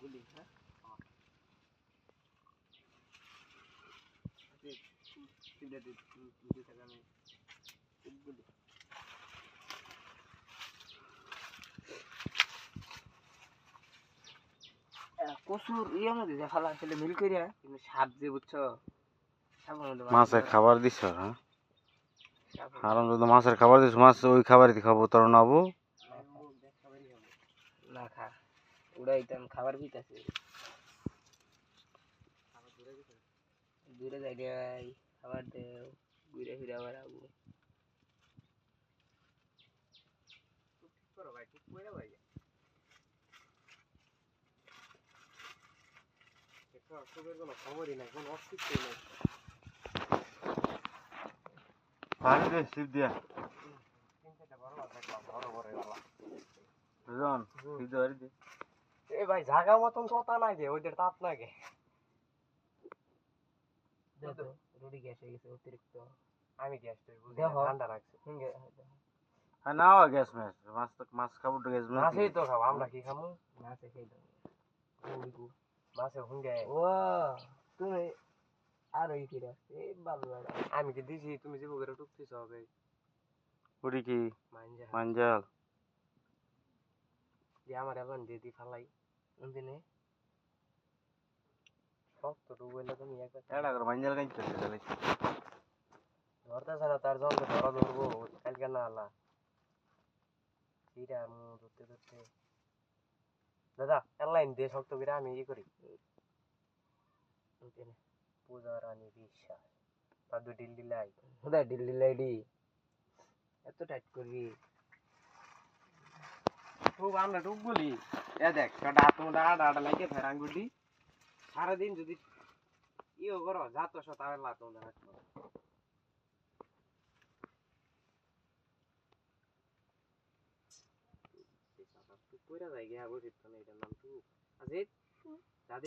গুলি হ্যাঁ? তিনটা আমি গুলি। ইয়ে মধ্যে যে ফালা আসলে মিল করিয়া কিন্তু সাপ যে বুঝছ সাপের মধ্যে মাছে। খাবার দিছ হ্যাঁ? যদি মাছের খাবার দিছ মাছ ওই খাবারই খাব তোর নাবো না খা উড়াইতাম খাবার পিতাছে। দূরে যাই রে খাবার দেও ঘুরে ফিরে আবার আবু। করো ভাই ঠিক করে ভাই খবরই নাই কোনো অস্তিত্বই নাই পানি দে সিপ দিয়া বড় মাছ এ ভাই জাগা মতন কথা নাই যে ওইটার তাপ নাগে রুটি গ্যাস হয়ে গেছে অতিরিক্ত। আমি গ্যাস দেখো। ঠান্ডা রাখছি হিঙ্গে হ্যাঁ নাও গ্যাস ম্যাচ মাছ তো মাছ খাব তো গ্যাস ম্যাচ মাছই তো খাব আমরা কি খাব? মাছে খেয়ে দেবো মাছে হুঙ্গে ও তুমি আর ওই কি রাখছে ভালো আমি কি দিছি? তুমি যে করে টুকতেছ হবে পুরি কি? মাইনজা মাঞ্জাল। যে আমার এখন দিয়ে দি ফালাই। দিনে শক্ত ডুবইলে তুমি একবার এড়া করে মাঞ্জাল কাই চলে ধরতেছে না তার জন্য তো ধরা ধরবো কালকে না আল্লাহ সিরা মু ধরতে ধরতে দাদা অনলাইন দিয়ে শক্ত করে আমি ই করি পূজা রানী বিশ্বাস তার দু দিল্লি লাই কোথায় দিল্লি লাইডি এত টাইট করবি খুব আমরা টুক বলি। এ দেখ কটা হাত মোটা আডা আডা লাগে ফের আঙ্গুটি সারাদিন যদি ইয়ে করো যা তো সতাবের লাত মোটা কইরা যাই গিয়া না এটার নাম টু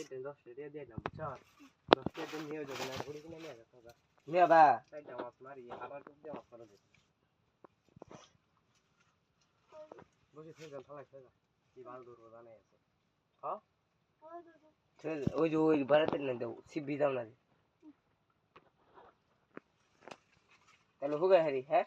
টেন দশ টাকা দিয়ে দিলাম বুঝছ? দশ টাকা দিন নিয়ে যাবে না ঘুরি কিনে নিয়ে যাব নিয়ে দা চারটা মাছ মারি আবার মাছ মারা দিত বসে থেকে যান ফালাই খেয়ে যা কি বাল দূর জানে আছে। হ্যাঁ ওই যে ওই বাড়াতে না দেবো সিবি দাম না তাহলে হুগা হারি হ্যাঁ?